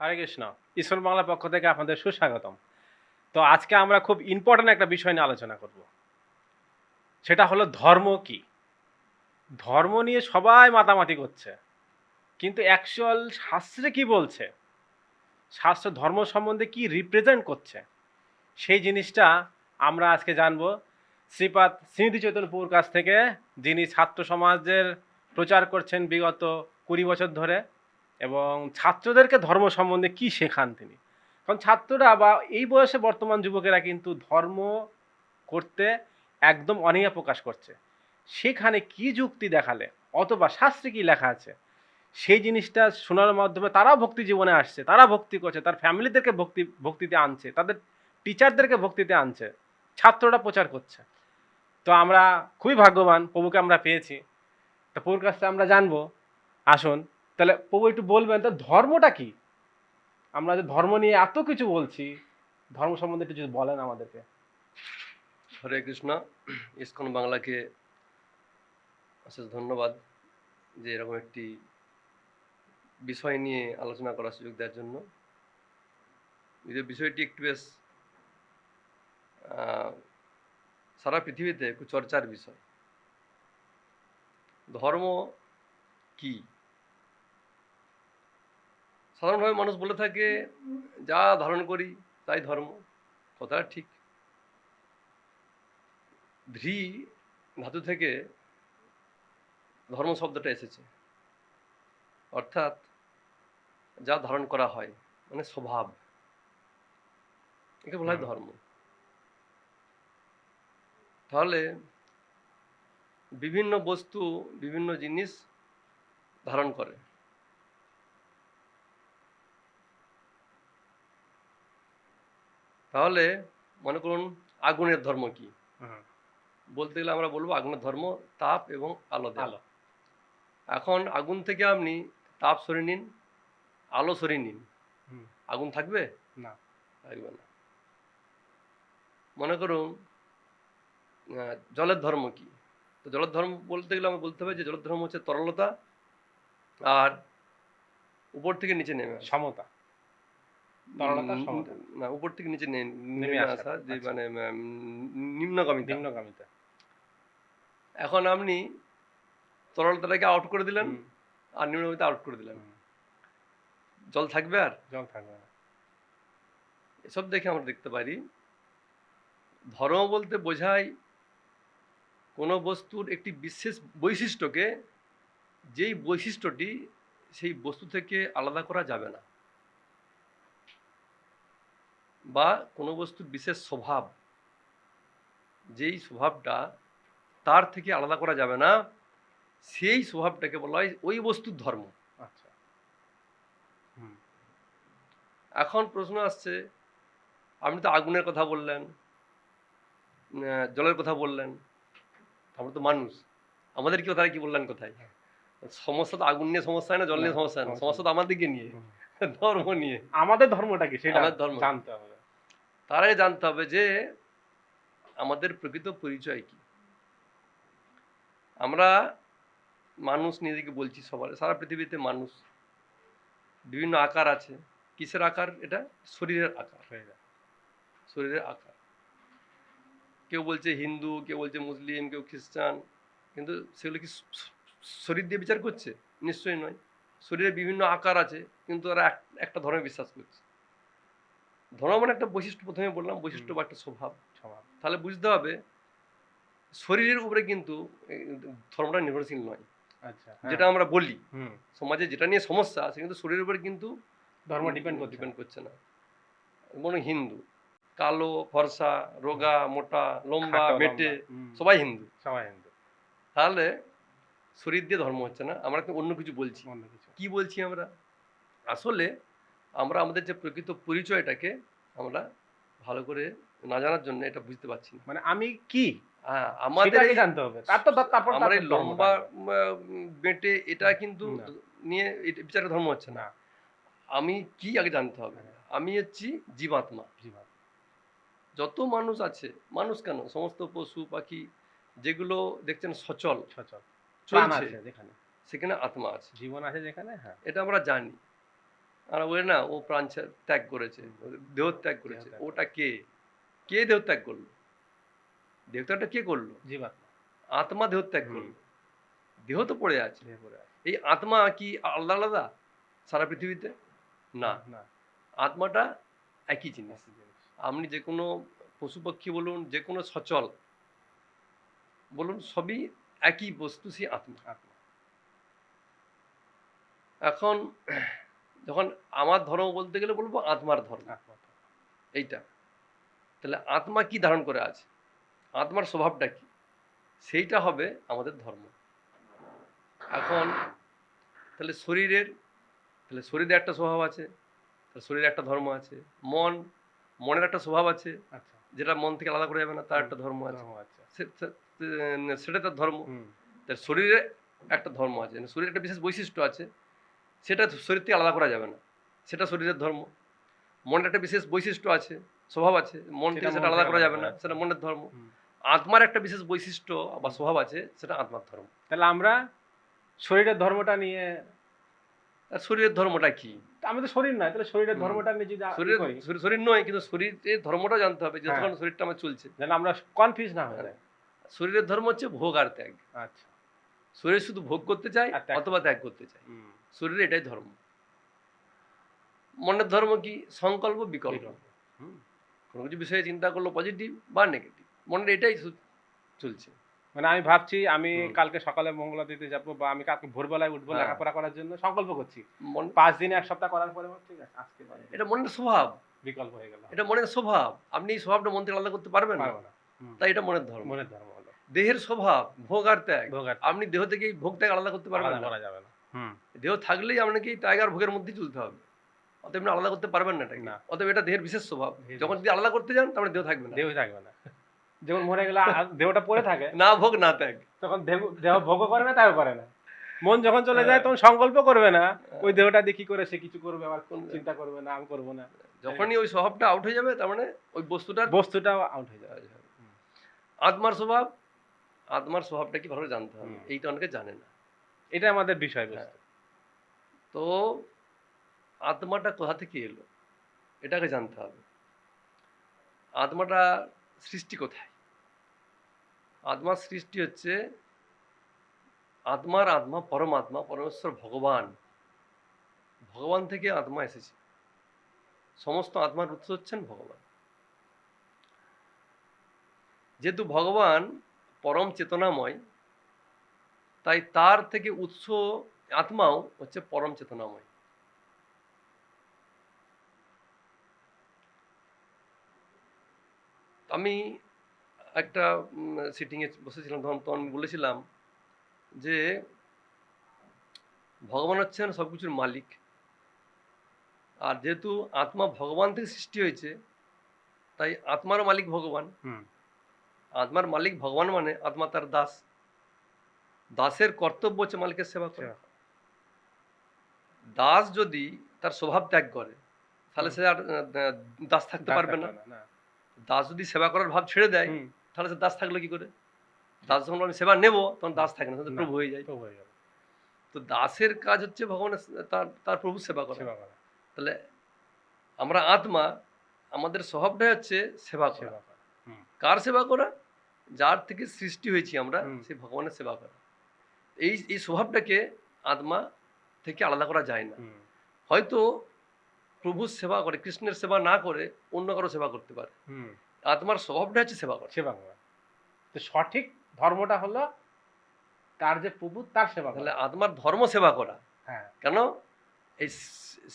হরে কৃষ্ণ। ঈশ্বর বাংলার পক্ষ থেকে আপনাদের সুস্বাগতম। তো আজকে আমরা খুব ইম্পর্ট্যান্ট একটা বিষয় নিয়ে আলোচনা করব। সেটা হলো ধর্ম কি? ধর্ম নিয়ে সবাই মাতামাতি করছে। কিন্তু অ্যাকচুয়াল শাস্ত্রে কি বলছে? শাস্ত্র ধর্ম সম্বন্ধে কি রিপ্রেজেন্ট করছে? সেই জিনিসটা আমরা আজকে জানব। শ্রীপাদ স্মৃতি চৈতন্যপুর কাছ থেকে যিনি ছাত্র সমাজের প্রচার করছেন বিগত কুড়ি বছর ধরে। এবং ছাত্রদেরকে ধর্ম সম্বন্ধে কি শেখান তিনি? কারণ ছাত্ররা বা এই বয়সে বর্তমান যুবকেরা কিন্তু ধর্ম করতে একদম অনীহা প্রকাশ করছে। সেখানে কি যুক্তি দেখালে অথবা শাস্ত্রে কি লেখা আছে? সেই জিনিসটা শোনার মাধ্যমে তারাও ভক্তি জীবনে আসছে, তারা ভক্তি করছে, তার ফ্যামিলিদেরকে ভক্তি, ভক্তিতে আনছে, তাদের টিচারদেরকে ভক্তিতে আনছে, ছাত্ররা প্রচার করছে। তো আমরা খুবই ভাগ্যবান, প্রভুকে আমরা পেয়েছি। তো প্রভুর কাছ থেকে আমরা জানব। আসুন। তাহলে প্রভু একটু বলবেন, তো ধর্মটা কি? আমরা যে ধর্ম নিয়ে এত কিছু বলছি, ধর্ম সম্বন্ধে একটু যদি বলেন আমাদেরকে। হরে কৃষ্ণ, ইস্কন বাংলাকে অশেষ ধন্যবাদ যে এরকম একটি বিষয় নিয়ে আলোচনা করার সুযোগ দেওয়ার জন্য। যদিও বিষয়টি একটু বেশ সারা পৃথিবীতে একটু চর্চার বিষয়। ধর্ম কি? সাধারণভাবে মানুষ বলে থাকে যা ধারণ করি তাই ধর্ম। কথাটা ঠিক। ধ্রি ধাতু থেকে ধর্ম শব্দটা এসেছে। অর্থাৎ যা ধারণ করা হয় মানে স্বভাব। একে বলা হয় ধর্ম। তাহলে বিভিন্ন বস্তু বিভিন্ন জিনিস ধারণ করে। তাহলে মনে করুন আগুনের ধর্ম কি? বলতে গেলে আমরা বলব আগুনের ধর্ম তাপ এবং আলো আলো। এখন আগুন থেকে আপনি তাপ সরিয়ে নিন আলো সরিয়ে নিন। আগুন থাকবে? না। থাকবে না। মনে করুন জলের ধর্ম কি? তো জলের ধর্ম বলতে গেলে আমরা বলতে হবে যে জলের ধর্ম হচ্ছে তরলতা আর উপর থেকে নিচে নেমে সমতা। না উপর থেকে নিচে নেমে আসা যে আচ্ছা। মানে নিম্নগামী নিম্নগামিতা। এখন আপনি তরলতাটাকে আউট করে দিলেন আর নিম্নগামীতে আউট করে দিলেন। জল থাকবে আর? জল থাকবে এসব দেখে আমরা দেখতে পারি ধর্ম বলতে বোঝায় কোনো বস্তুর একটি বিশেষ বৈশিষ্ট্যকে যেই বৈশিষ্ট্যটি সেই বস্তু থেকে আলাদা করা যাবে না। বা কোনো বস্তুর বিশেষ স্বভাব যেই স্বভাবটা তার থেকে আলাদা করা যাবে না সেই স্বভাবটাকে বলা হয় ওই বস্তুর ধর্ম। আচ্ছা। এখন প্রশ্ন আসছে আপনি তো আগুনের কথা বললেন জলের কথা বললেন আমরা তো মানুষ আমাদের কি তারা কি বললেন কোথায়? সমস্যা তো আগুন নিয়ে সমস্যা হয় না জল নিয়ে সমস্যা হয় না সমস্যা। তো আমাদেরকে নিয়ে ধর্ম নিয়ে। আমাদের ধর্মটা কি? সেটা ধর্ম। জানতে হবে। তারাই জানতে হবে যে আমাদের প্রকৃত পরিচয় কি। আমরা মানুষ নিজেকে বলছি সবার সারা পৃথিবীতে মানুষ। বিভিন্ন আকার আছে। কিসের আকার? এটা শরীরের আকার। হয়ে যায়। শরীরের আকার। কেউ বলছে হিন্দু কেউ বলছে মুসলিম কেউ খ্রিস্টান কিন্তু সেগুলো কি শরীর দিয়ে বিচার করছে? নিশ্চয়ই নয়। শরীরে বিভিন্ন আকার আছে কিন্তু তারা এক- একটা ধর্মে বিশ্বাস করছে। ধর্ম মানে একটা বৈশিষ্ট্য প্রথমে বললাম বৈশিষ্ট্য বা একটা স্বভাব। স্বভাব। তাহলে বুঝতে হবে শরীরের উপরে কিন্তু ধর্মটা নির্ভরশীল নয়। আচ্ছা হ্যাঁ। যেটা আমরা বলি সমাজে যেটা নিয়ে সমস্যা আছে কিন্তু শরীরের উপরে কিন্তু ধর্ম ডিপেন্ড ডিপেন্ড করছে। না। মনে হিন্দু কালো ফর্সা রোগা মোটা লম্বা মেটে সবাই হিন্দু। সবাই হিন্দু। তাহলে শরীর দিয়ে ধর্ম হচ্ছে না আমরা অন্য কিছু বলছি। কি বলছি আমরা? আসলে আমরা আমাদের যে প্রকৃত পরিচয়টাকে আমরা ভালো করে না জানার জন্য এটা বুঝতে পারছি না। মানে আমি কি? হ্যাঁ আমাদের জানতে হবে। তারপর তারপর আমার এই লম্বা। বেঁটে এটা কিন্তু নিয়ে বিচারে ধর্ম হচ্ছে না। আমি কি আগে জানতে হবে? হ্যাঁ। আমি হচ্ছি জীবাত্মা। যত মানুষ আছে মানুষ কেন? সমস্ত পশু পাখি যেগুলো দেখছেন সচল সচল। সেখানে আত্মা আছে। জীবন আছে যেখানে হ্যাঁ। এটা আমরা জানি। আর ওই না ও প্রাণ ত্যাগ করেছে দেহ ত্যাগ করেছে। ওটা কে? কে দেহ ত্যাগ করল? দেহ ত্যাগটা কে করল? জীবাত্মা। আত্মা দেহ ত্যাগ করল। দেহ তো পড়ে আছে। এই আত্মা কি আলাদা আলাদা সারা পৃথিবীতে? না। না আত্মাটা একই জিনিস। আপনি যে কোনো পশু পাখি বলুন যে কোনো সচল বলুন সবই একই বস্তু সেই আত্মা। আত্মা। এখন যখন আমার ধর্ম বলতে গেলে বলব আত্মার ধর্ম। এইটা। তাহলে আত্মা কি ধারণ করে আছে আত্মার স্বভাবটা কি? সেইটা হবে আমাদের ধর্ম। এখন তাহলে শরীরের তাহলে শরীরে একটা স্বভাব আছে তাহলে শরীরে একটা ধর্ম আছে। মন মনের একটা স্বভাব আছে। আচ্ছা। যেটা মন থেকে আলাদা করে যাবে না তার একটা ধর্ম আছে। সেটা তার ধর্ম। তার শরীরে একটা ধর্ম আছে। শরীরের একটা বিশেষ বৈশিষ্ট্য আছে। সেটা শরীর থেকে আলাদা করা যাবে না। সেটা শরীরের ধর্ম। মনের একটা বিশেষ বৈশিষ্ট্য আছে স্বভাব আছে। মন থেকে সেটা আলাদা করা যাবে না সেটা মনের ধর্ম। আত্মার একটা বিশেষ বৈশিষ্ট্য বা স্বভাব আছে সেটা আত্মার ধর্ম। তাহলে আমরা শরীরের ধর্মটা নিয়ে শরীরের ধর্মটা কি? আমি তো শরীর নয় তাহলে শরীরের ধর্মটা নিয়ে যদি শরীরের শরীর- শরীর নয় কিন্তু শরীরের ধর্মটা জানতে হবে যতক্ষণ হ্যাঁ। শরীরটা আমার চলছে। যেন আমরা কনফিউজ না হয়ে শরীরের ধর্ম হচ্ছে ভোগ আর ত্যাগ। আচ্ছা। শরীর শুধু ভোগ করতে চায় অথবা ত্যাগ করতে চায়। শরীরে এটাই ধর্ম। মনের ধর্ম কি? সংকল্প বিকল্প। কোনো কিছু বিষয়ে চিন্তা করল পজিটিভ বা নেগেটিভ মনের এটাই চলছে। মানে আমি ভাবছি আমি কালকে সকালে মঙ্গলা দিতে যাব বা আমি কালকে ভোরবেলায় উঠবো হ্যাঁ। লেখাপড়া করার জন্য সংকল্প করছি। পাঁচ দিনে এক সপ্তাহ করার পরে ঠিক আছে আজকে পারি। এটা মনের স্বভাব। বিকল্প হয়ে গেল। এটা মনের স্বভাব। আপনি এই স্বভাবটা মন থেকে আলাদা করতে পারবেন না। তাই এটা মনের ধর্ম। মনের ধর্ম হলো। দেহের স্বভাব ভোগ আর ত্যাগ। আপনি দেহ থেকে ভোগ ত্যাগ আলাদা করতে পারবেন না। করা যাবে না। দেহ থাকলেই আপনাকে আর ভোগের মধ্যেই চলতে হবে। অতএব আপনি আলাদা করতে পারবেন না এটাকে। না। অতএব এটা দেহের বিশেষ স্বভাব। যখন যদি আলাদা করতে যান তাহলে দেহ থাকবে না। দেহই থাকবে না। যেমন মরে গেলে দেহটা পড়ে থাকে। না ভোগ না ত্যাগ। তখন দেহ দেহ ভোগ করে না তাও করে না। মন যখন চলে যায় হ্যাঁ। তখন সংকল্প করবে না ওই দেহটা দিয়ে কি করে সে কিছু করবে আবার কোন চিন্তা করবে না আমি করব না। যখনই ওই স্বভাবটা আউট হয়ে যাবে তার মানে ওই বস্তুটার বস্তুটা আউট হয়ে যাবে। আত্মার স্বভাব আত্মার স্বভাবটা কি ভালো জানতে হবে। এইটা অনেকে জানে না। এটা আমাদের বিষয় হ্যাঁ। তো আত্মাটা কোথা থেকে এলো? এটাকে জানতে হবে। আত্মাটা সৃষ্টি কোথায়? আত্মার সৃষ্টি হচ্ছে আত্মার আত্মা পরমাত্মা, পরমেশ্বর ভগবান। ভগবান থেকে আত্মা এসেছে। সমস্ত আত্মার উৎস হচ্ছেন ভগবান। যেহেতু ভগবান পরম চেতনাময় তাই তার থেকে উৎস আত্মাও হচ্ছে পরম চেতনাময়। আমি একটা সিটিংয়ে বসেছিলাম তখন তখন আমি বলেছিলাম যে ভগবান হচ্ছেন সব কিছুর মালিক। আর যেহেতু আত্মা ভগবান থেকে সৃষ্টি হয়েছে তাই আত্মার মালিক ভগবান। হুম। আত্মার মালিক ভগবান মানে আত্মা তার দাস। দাসের কর্তব্য হচ্ছে মালিকের সেবা করা। দাস যদি তার স্বভাব ত্যাগ করে তাহলে সে আর দাস থাকতে পারবে না। দাস যদি সেবা করার ভাব ছেড়ে দেয় তাহলে সে দাস থাকল কি করে? দাস যখন আমি সেবা নেব তখন দাস থাকে না প্রভু হয়ে যায়। তো দাসের কাজ হচ্ছে ভগবানের তার তার প্রভু সেবা করা। তাহলে আমরা আত্মা আমাদের স্বভাবটাই হচ্ছে সেবা করা। কার সেবা করা? যার থেকে সৃষ্টি হয়েছি আমরা। সেই ভগবানের সেবা করা। এই এই স্বভাবটাকে আত্মা থেকে আলাদা করা যায় না। হয়তো প্রভুর সেবা করে কৃষ্ণের সেবা না করে অন্য কারও সেবা করতে পারে। আত্মার স্বভাবটা হচ্ছে সেবা করা। সেবা করা। তো সঠিক ধর্মটা হলো তার যে প্রভু তার সেবা তাহলে করা আত্মার ধর্ম সেবা করা। হ্যাঁ। কেন? এই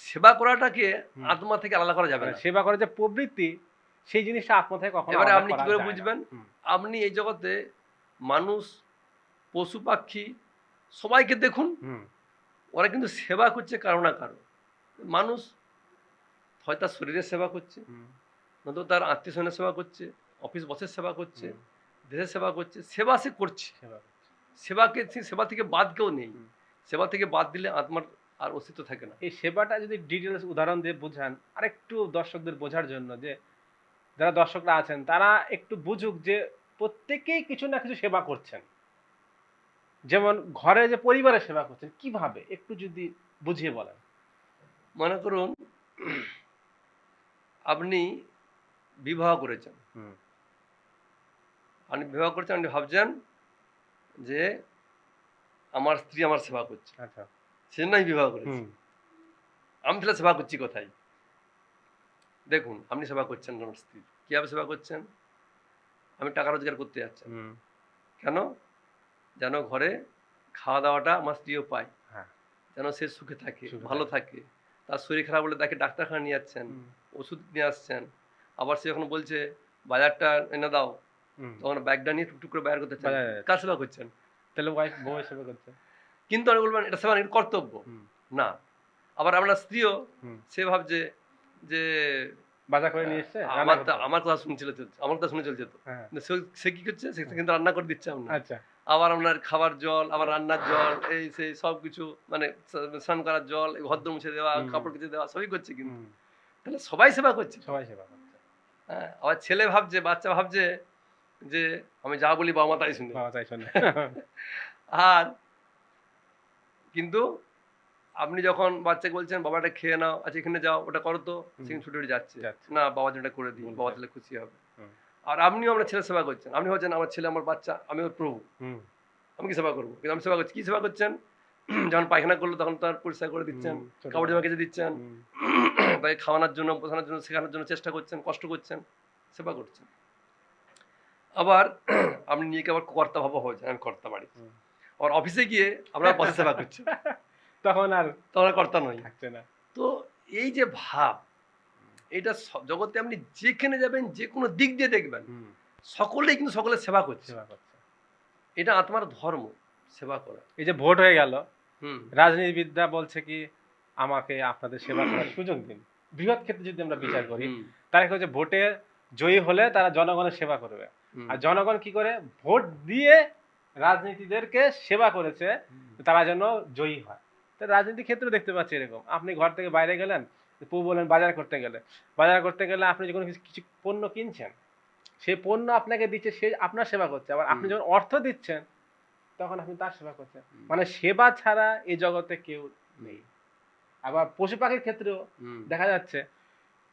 সেবা করাটাকে আত্মা থেকে আলাদা করা যাবে মানে না সেবা করার যে প্রবৃত্তি সেই জিনিসটা আত্মা থেকে কখনো এবারে আপনি কি করে বুঝবেন? আপনি এই জগতে মানুষ পশু পাখি সবাইকে দেখুন ওরা কিন্তু সেবা করছে কারও না কারও। মানুষ হয় তার শরীরের সেবা করছে নয়তো তার আত্মীয় স্বজনের সেবা করছে অফিস বসের সেবা করছে দেশের সেবা করছে সেবা সে করছে। সেবা করছে। সেবাকে সেবা থেকে বাদ কেউ নেই। সেবা থেকে বাদ দিলে আত্মার আর অস্তিত্ব থাকে না। এই সেবাটা যদি ডিটেলস উদাহরণ দিয়ে বোঝান আরেকটু দর্শকদের বোঝার জন্য যে যারা দর্শকরা আছেন তারা একটু বুঝুক যে প্রত্যেকেই কিছু না কিছু সেবা করছেন। যেমন ঘরে যে পরিবারের সেবা করছেন কীভাবে একটু যদি বুঝিয়ে বলেন। মনে করুন আপনি বিবাহ করেছেন। আপনি বিবাহ করেছেন আপনি ভাবছেন যে আমার স্ত্রী আমার সেবা করছে। আচ্ছা। সেজন্য আমি বিবাহ করেছি। আমি তাহলে সেবা করছি কোথায়? দেখুন আপনি সেবা করছেন আমার স্ত্রী কীভাবে সেবা করছেন? আমি টাকা রোজগার করতে যাচ্ছেন হুম। কেন? যেন ঘরে খাওয়া দাওয়াটা আমার স্ত্রীও পায়। হ্যাঁ। যেন সে সুখে থাকে ভালো থাকে। তার শরীর খারাপ হলে তাকে ডাক্তারখানা নিয়ে যাচ্ছেন ওষুধ নিয়ে আসছেন। আবার সে যখন বলছে বাজারটা এনে দাও তখন ব্যাগটা নিয়ে টুকটুক করে বাইর করতে। কার সেবা করছেন? তাহলে ওয়াইফ বউ হিসেবে করছে। কিন্তু আমি বলবেন এটা সেবা কর্তব্য? না। আবার আপনার স্ত্রীও সে ভাবছে যে বাজার করে নিয়ে এসছে আমার। আমার কথা শুনছিল আমার কথা শুনে চলছে তো হ্যাঁ। সে- কি করছে? সে কিন্তু রান্না করে দিচ্ছে আমরা। আচ্ছা। আবার আপনার খাবার জল আবার রান্নার জল এই সেই সব কিছু মানে স্নান করার জল ভদ্র মুছে দেওয়া কাপড় কেচে দেওয়া সবই করছে কিন্তু। তাহলে সবাই সেবা করছে। সবাই সেবা করছে। হ্যাঁ আবার ছেলে ভাবছে বাচ্চা ভাবছে যে আমি যা বলি বাবা মা তাই শুনে। বাবা তাই শোনে। আর কিন্তু আপনি যখন বাচ্চাকে বলছেন বাবাটা খেয়ে নাও আচ্ছা এখানে যাও ওটা করো তো সেখানে ছুটে ছুটে যাচ্ছে। না বাবা যেটা করে দিই বলছে। বাবা তাহলে খুশি হবে। আর আপনিও আপনার ছেলে সেবা করছেন। আপনি ভাবছেন আমার ছেলে আমার বাচ্চা আমি ওর প্রভু আমি কি সেবা করব? কিন্তু আমি সেবা করছি। কি সেবা করছেন? যখন পায়খানা করল তখন তার পরিষ্কার করে দিচ্ছেন। কাপড় জামা কেচে দিচ্ছেন। তাকে খাওয়ানোর জন্য বোঝানোর জন্য শেখানোর জন্য চেষ্টা করছেন কষ্ট করছেন সেবা করছেন। আবার আপনি নিজেকে আবার কর্তা ভাবা হয়েছেন আমি কর্তা বাড়ি। আর অফিসে গিয়ে আমরা বসে সেবা করছি। তখন আর তখন কর্তা নয় থাকছে না। তো এই যে ভাব এটা জগতে আপনি যেখানে যাবেন যে কোনো দিক দিয়ে দেখবেন সকলেই কিন্তু সকলে সেবা করছে। সেবা করছে। এটা আত্মার ধর্ম সেবা করা। এই যে ভোট হয়ে গেল রাজনীতিবিদরা বলছে কি আমাকে আপনাদের সেবা করার সুযোগ দিন। বৃহৎ ক্ষেত্রে যদি আমরা বিচার করি তারা হচ্ছে ভোটে জয়ী হলে তারা জনগণের সেবা করবে। আর জনগণ কি করে? ভোট দিয়ে রাজনীতিদেরকে সেবা করেছে তারা যেন জয়ী হয়। তো রাজনীতি ক্ষেত্রে দেখতে পাচ্ছি এরকম। আপনি ঘর থেকে বাইরে গেলেন পু বলেন বাজার করতে গেলে। বাজার করতে গেলে আপনি যখন কিছু পণ্য কিনছেন সেই পণ্য আপনাকে দিচ্ছে সে আপনার সেবা করছে। আবার আপনি যখন অর্থ দিচ্ছেন তখন আপনি তার সেবা করছেন। মানে সেবা ছাড়া এই জগতে কেউ নেই। আবার পশু পাখির ক্ষেত্রেও দেখা যাচ্ছে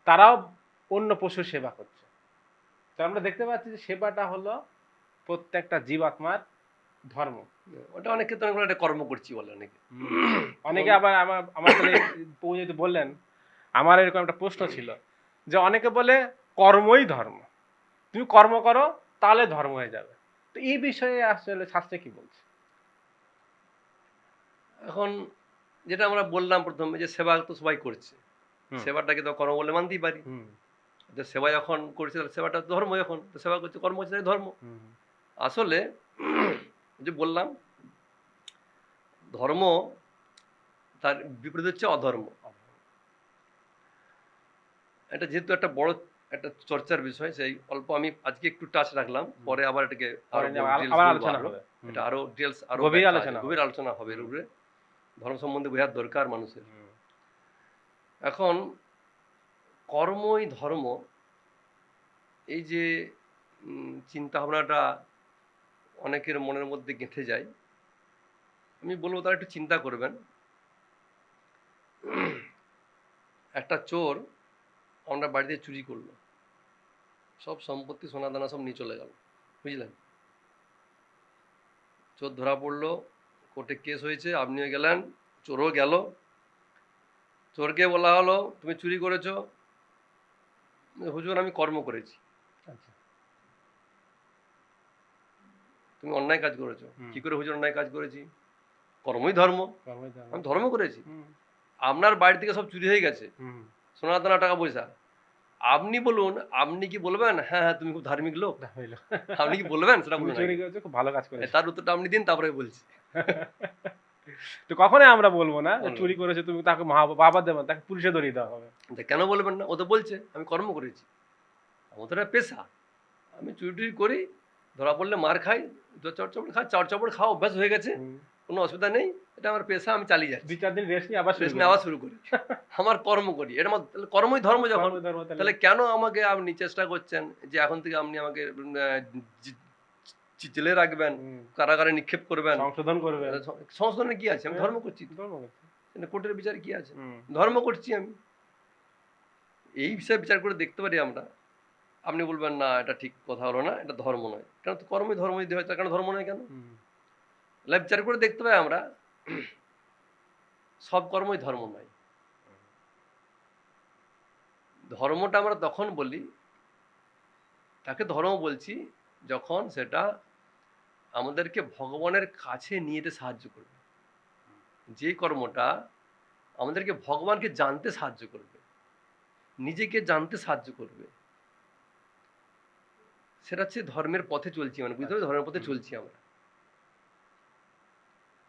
তারাও অন্য পশুর সেবা করছে। তো আমরা দেখতে পাচ্ছি যে সেবাটা হলো প্রত্যেকটা জীবাত্মার ধর্ম। ওটা অনেক ক্ষেত্রে অনেক কর্ম করছি বলে অনেকে। অনেকে আবার আমার আমার যেহেতু বললেন আমার এরকম একটা প্রশ্ন ছিল যে অনেকে বলে কর্মই ধর্ম। তুমি কর্ম করো তাহলে ধর্ম হয়ে যাবে। তো এই বিষয়ে আসলে শাস্ত্রে কি বলছে? এখন যেটা আমরা বললাম প্রথমে যে সেবা তো সবাই করছে। সেবাটাকে তো কর্ম বলে মানতেই পারি। তো সেবা যখন করছে তাহলে সেবাটা ধর্ম যখন তো সেবা করছে কর্ম হচ্ছে ধর্ম। আসলে যে বললাম ধর্ম তার বিপরীত হচ্ছে অধর্ম। এটা যেহেতু একটা বড় একটা চর্চার বিষয় সেই অল্প আমি আজকে একটু টাচ রাখলাম পরে আবার এটাকে আরও আবার- details আবার বলব আলোচনা হবে। এটা আরও ডিটেলস আরও গভীর আলোচনা। গভীর আলোচনা হবে এর উপরে ধর্ম সম্বন্ধে বোঝার দরকার মানুষের। এখন কর্মই ধর্ম এই যে চিন্তা ভাবনাটা অনেকের মনের মধ্যে গেঁথে যায়। আমি বলব তারা একটু চিন্তা করবেন। একটা চোর আমরা বাড়িতে চুরি করল। সব সম্পত্তি সোনা দানা সব নিয়ে চলে গেল। বুঝলেন? চোর ধরা পড়ল কোর্টে কেস হয়েছে আপনিও গেলেন চোরও গেল। চোরকে বলা হলো তুমি চুরি করেছ। হুজুর আমি কর্ম করেছি। আচ্ছা। তুমি অন্যায় কাজ করেছ। কি করে হুজুর অন্যায় কাজ করেছি? কর্মই ধর্ম। আমি ধর্ম করেছি। আপনার বাড়ি থেকে সব চুরি হয়ে গেছে। সোনা দানা টাকা পয়সা। আপনি বলুন আপনি কি বলবেন হ্যাঁ হ্যাঁ তুমি খুব ধার্মিক লোক আপনি কি বলবেন সেটা বলুন খুব ভালো কাজ করেছ। তার উত্তরটা আপনি দিন তারপরে বলছি। তো কখনোই আমরা বলব না চুরি করেছে তুমি তাকে মা বাবা দেবেন তাকে পুলিশে ধরিয়ে দেওয়া হবে। কেন বলবেন না? ও তো বলছে আমি কর্ম করেছি। আমার তো পেশা। আমি চুরি টুরি করি ধরা পড়লে মার খাই চড় চপড় খাই চড় চপড় খাওয়া অভ্যাস হয়ে গেছে। কোনো অসুবিধা নেই এটা আমার পেশা আমি চালিয়ে যাচ্ছি। দুই চার দিন রেস্ট নিয়ে আবার করি। নেওয়া শুরু করি। আমার কর্ম করি এটা আমার কর্মই ধর্ম যখন। তাহলে- কেন আমাকে আপনি চেষ্টা করছেন যে এখন থেকে আপনি আমাকে জেলে রাখবেন কারাগারে নিক্ষেপ করবেন? সংশোধন করবে সংশোধনে কি আছে? আমি। ধর্ম করছি। কোর্টের বিচার কি আছে? ধর্ম করছি আমি। এই বিষয়ে বিচার করে দেখতে পারি আমরা। আপনি বলবেন না এটা ঠিক কথা হলো না এটা ধর্ম নয়। কেন তো কর্মই ধর্ম যদি হয় তার কারণ ধর্ম নয় কেন? বিচার করে দেখতে পাই আমরা সব কর্মই ধর্ম নয় ধর্মটা আমরা তখন বলি তাকে ধর্ম বলছি যখন সেটা আমাদেরকে ভগবানের কাছে নিয়ে যেতে সাহায্য করবে। যে কর্মটা আমাদেরকে ভগবানকে জানতে সাহায্য করবে নিজেকে জানতে সাহায্য করবে সেটা হচ্ছে ধর্মের পথে চলছি মানে বুঝতে হবে ধর্মের পথে চলছি আমরা।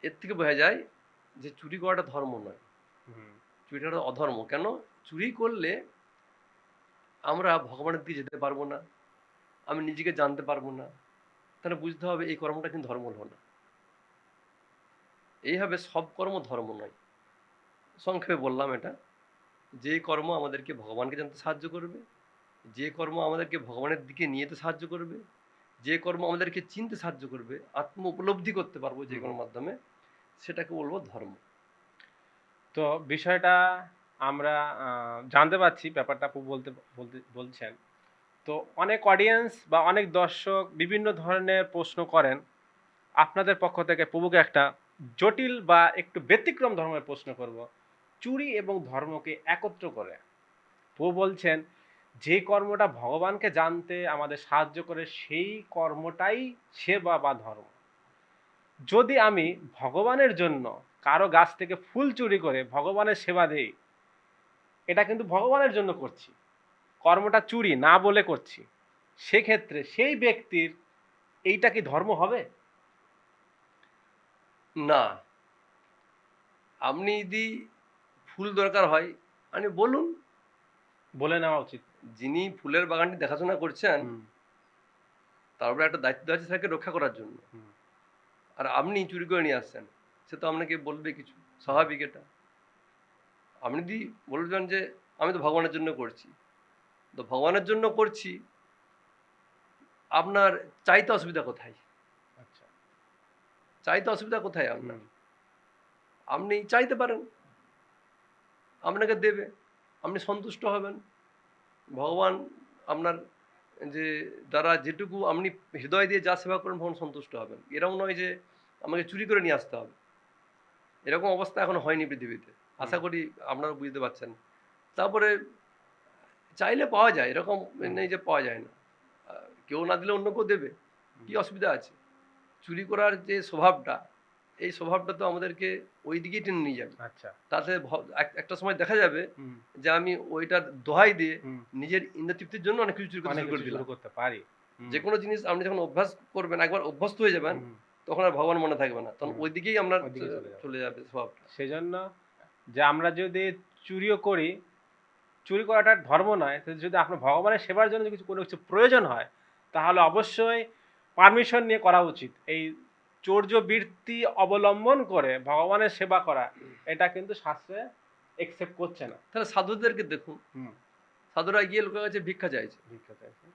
এর থেকে বোঝা যায় যে চুরি করাটা ধর্ম নয়। চুরিটা অধর্ম। কেন? চুরি করলে আমরা ভগবানের দিকে যেতে পারব না আমি নিজেকে জানতে পারব না। তাহলে বুঝতে হবে এই কর্মটা কিন্তু ধর্ম হলো না এইভাবে সব কর্ম ধর্ম নয়। সংক্ষেপে বললাম এটা যে কর্ম আমাদেরকে ভগবানকে জানতে সাহায্য করবে যে কর্ম আমাদেরকে ভগবানের দিকে নিয়ে যেতে সাহায্য করবে যে কর্ম আমাদেরকে চিনতে সাহায্য করবে আত্ম উপলব্ধি করতে পারব যে কোনো মাধ্যমে সেটাকে বলব ধর্ম। তো বিষয়টা আমরা জানতে পারছি, ব্যাপারটা আপু বলতে বলতে, বলছেন। তো অনেক অডিয়েন্স বা অনেক দর্শক বিভিন্ন ধরনের প্রশ্ন করেন। আপনাদের পক্ষ থেকে প্রভুকে একটা জটিল বা একটু ব্যতিক্রম ধর্মের প্রশ্ন করব। চুরি এবং ধর্মকে একত্র করে। প্রভু বলছেন, যে কর্মটা ভগবানকে জানতে আমাদের সাহায্য করে, সেই কর্মটাই সেবা বা ধর্ম। যদি আমি ভগবানের জন্য কারও গাছ থেকে ফুল চুরি করে ভগবানের সেবা দেই এটা কিন্তু ভগবানের জন্য করছি। কর্মটা চুরি না বলে করছি। সেক্ষেত্রে সেই ব্যক্তির এইটা কি ধর্ম হবে? না। আপনি যদি ফুল দরকার হয় আপনি বলুন। বলে নেওয়া উচিত। যিনি ফুলের বাগানটি দেখাশোনা করছেন তার উপরে একটা দায়িত্ব আছে তাকে রক্ষা করার জন্য। আর আপনি চুরি করে নিয়ে আসছেন সে তো আপনাকে বলবে কিছু স্বাভাবিক এটা। আপনি যদি বলবেন যে আমি তো ভগবানের জন্য করছি। তো ভগবানের জন্য করছি আপনার চাইতে অসুবিধা কোথায়? আচ্ছা। চাইতে অসুবিধা কোথায় আপনার? আপনি চাইতে পারেন আপনাকে দেবে আপনি সন্তুষ্ট হবেন। ভগবান আপনার যে দ্বারা যেটুকু আপনি হৃদয় দিয়ে যা সেবা করেন ভগবান সন্তুষ্ট হবেন। এরকম নয় যে আমাকে চুরি করে নিয়ে আসতে হবে। এরকম অবস্থা এখন হয়নি পৃথিবীতে। আশা করি আপনারা বুঝতে পারছেন। তারপরে চাইলে পাওয়া যায়, এরকম নেই যে পাওয়া যায় না। কেউ না দিলে অন্য কেউ দেবে। কি অসুবিধা আছে? চুরি করার যে স্বভাবটা এই স্বভাবটা তো আমাদেরকে ওই দিকেই টেনে নিয়ে যাবে। আচ্ছা। তাতে এক- একটা সময় দেখা যাবে যে আমি ওইটার দোহাই দিয়ে। নিজের ইন্দ্রতৃপ্তির জন্য অনেক কিছু করতে শুরু পারি। যে কোনো জিনিস আপনি যখন অভ্যাস করবেন একবার অভ্যস্ত হয়ে যাবেন তখন আর ভগবান মনে থাকবে না। তখন ওই দিকেই যাবে। চলে যাবে স্বভাবটা। সেজন্য যে আমরা যদি চুরিও করি চুরি করাটা ধর্ম নয় যদি আপনার ভগবানের সেবার জন্য কিছু কোনো কিছু প্রয়োজন হয় তাহলে অবশ্যই পারমিশন নিয়ে করা উচিত। এই চৌর্য বৃত্তি অবলম্বন করে ভগবানের সেবা করা এটা কিন্তু শাস্ত্রে একসেপ্ট করছে না। তাহলে সাধুদেরকে দেখুন। সাধুরা গিয়ে লোকের কাছে ভিক্ষা চাইছে। ভিক্ষা চাইছে।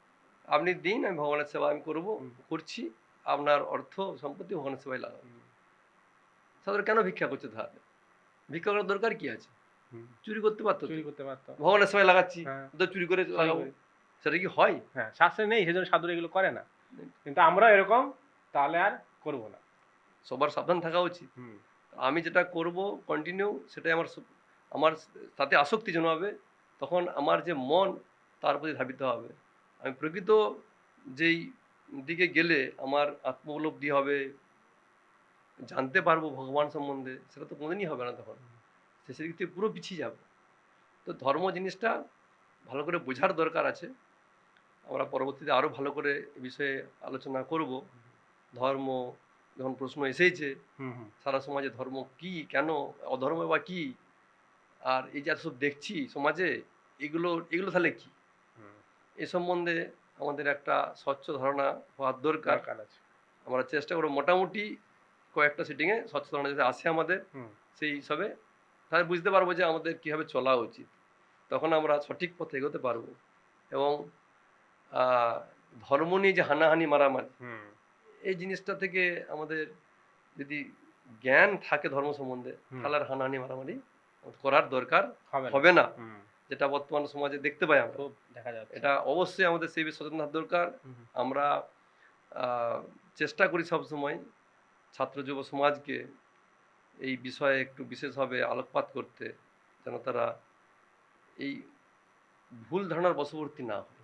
আপনি দিন আমি ভগবানের সেবা আমি করব করছি আপনার অর্থ সম্পত্তি ভগবানের সেবায় লাগাবো। সাধুরা কেন ভিক্ষা করছে তাহলে ভিক্ষা করার দরকার কি আছে। চুরি করতে পারতো চুরি করতে পারতো। ভগবানের সেবায় লাগাচ্ছি হ্যাঁ। তো চুরি করে লাগাবো? সেটা কি হয়? হ্যাঁ শাস্ত্রে নেই সেজন্য সাধুরা এগুলো করে না। কিন্তু আমরা এরকম তাহলে আর করব না। সবার সাবধান থাকা উচিত। আমি যেটা করব কন্টিনিউ সেটাই আমার আমার তাতে আসক্তি জন্মাবে তখন আমার যে মন তার প্রতি ধাবিত হবে। আমি প্রকৃত যেই দিকে গেলে আমার আত্মোপলব্ধি হবে জানতে পারব ভগবান সম্বন্ধে সেটা তো কোনোদিনই হবে না তখন। সে সেদিক থেকে পুরো পিছিয়ে যাব। তো ধর্ম জিনিসটা ভালো করে বোঝার দরকার আছে। আমরা পরবর্তীতে আরও ভালো করে এ বিষয়ে আলোচনা করব। ধর্ম যখন প্রশ্ন হুম সারা সমাজে ধর্ম কি কেন অধর্ম বা কি? আর এই যে সব দেখছি সমাজে এগুলো এগুলো তাহলে কি? এ সম্বন্ধে আমাদের একটা স্বচ্ছ ধারণা হওয়ার দরকার। আমরা চেষ্টা করব মোটামুটি কয়েকটা সিটিংয়ে স্বচ্ছ ধারণা যাতে আসে আমাদের সেই হিসাবে তাহলে বুঝতে পারব যে আমাদের কীভাবে চলা উচিত। তখন আমরা সঠিক পথে এগোতে পারব। এবং ধর্ম নিয়ে যে হানাহানি মারামারি এই জিনিসটা থেকে আমাদের যদি জ্ঞান থাকে ধর্ম সম্বন্ধে। তাহলে আর হানাহানি মারামারি করার দরকার হবে না। যেটা বর্তমান সমাজে দেখতে পাই আমরা। এটা অবশ্যই আমাদের সেই সচেতন দরকার। আমরা চেষ্টা করি সব সময় ছাত্র যুব সমাজকে এই বিষয়ে একটু বিশেষভাবে আলোকপাত করতে যেন তারা এই ভুল ধারণার বশবর্তী না হয়।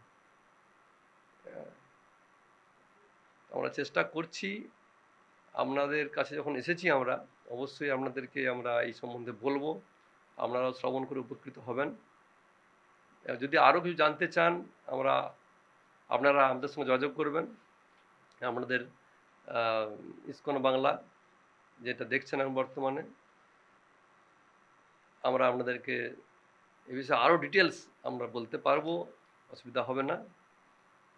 আমরা চেষ্টা করছি। আপনাদের কাছে যখন এসেছি আমরা, অবশ্যই আপনাদেরকে আমরা এই সম্বন্ধে বলব। আপনারাও শ্রবণ করে উপকৃত হবেন। যদি আরও কিছু জানতে চান, আমরা, আপনারা আমাদের সঙ্গে যোগাযোগ করবেন। আপনাদের ইস্কন বাংলা, যেটা দেখছেন এখন বর্তমানে। আমরা আপনাদেরকে এ বিষয়ে আরও ডিটেলস আমরা বলতে পারব, অসুবিধা হবে না।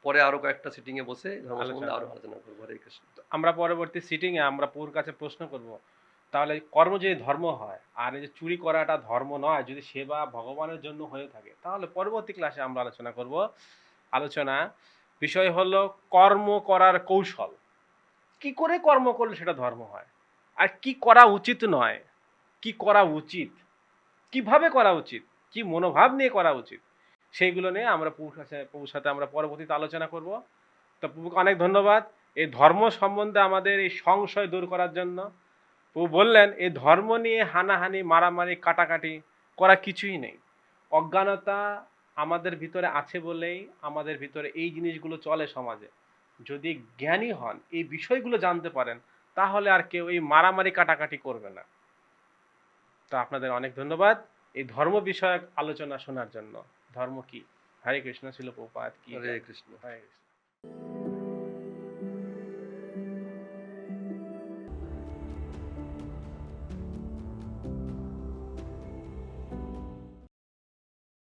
পরে আরও কয়েকটা সিটিংয়ে বসে ধর্ম সম্বন্ধে আরও আলোচনা করব হরে কৃষ্ণ। আমরা পরবর্তী সিটিং এ আমরা পুর কাছে প্রশ্ন করব তাহলে কর্ম যদি ধর্ম হয় আর এই যে চুরি করাটা ধর্ম নয় যদি সেবা ভগবানের জন্য হয়ে থাকে তাহলে পরবর্তী ক্লাসে আমরা আলোচনা করব। আলোচনা বিষয় হলো কর্ম করার কৌশল। কি করে কর্ম করলে সেটা ধর্ম হয়? আর কি করা উচিত নয়? কি করা উচিত? কীভাবে করা উচিত? কি মনোভাব নিয়ে করা উচিত? সেইগুলো নিয়ে আমরা প্রভুর কাছে প্রভুর সাথে আমরা পরবর্তীতে আলোচনা করব। তো প্রভুকে অনেক ধন্যবাদ। এই ধর্ম সম্বন্ধে আমাদের এই সংশয় দূর করার জন্য। প্রভু বললেন, এই ধর্ম নিয়ে হানাহানি, মারামারি, কাটাকাটি করা কিছুই নেই। অজ্ঞানতা আমাদের ভিতরে আছে বলেই আমাদের ভিতরে এই জিনিসগুলো চলে সমাজে। যদি জ্ঞানী হন, এই বিষয়গুলো জানতে পারেন, তাহলে আর কেউ এই মারামারি, কাটাকাটি করবে না। তো আপনাদের অনেক ধন্যবাদ এই ধর্ম বিষয়ক আলোচনা শোনার জন্য। ধর্ম কি হরে কৃষ্ণ ছিল প্রপাত কি হরে কৃষ্ণ হরে কৃষ্ণ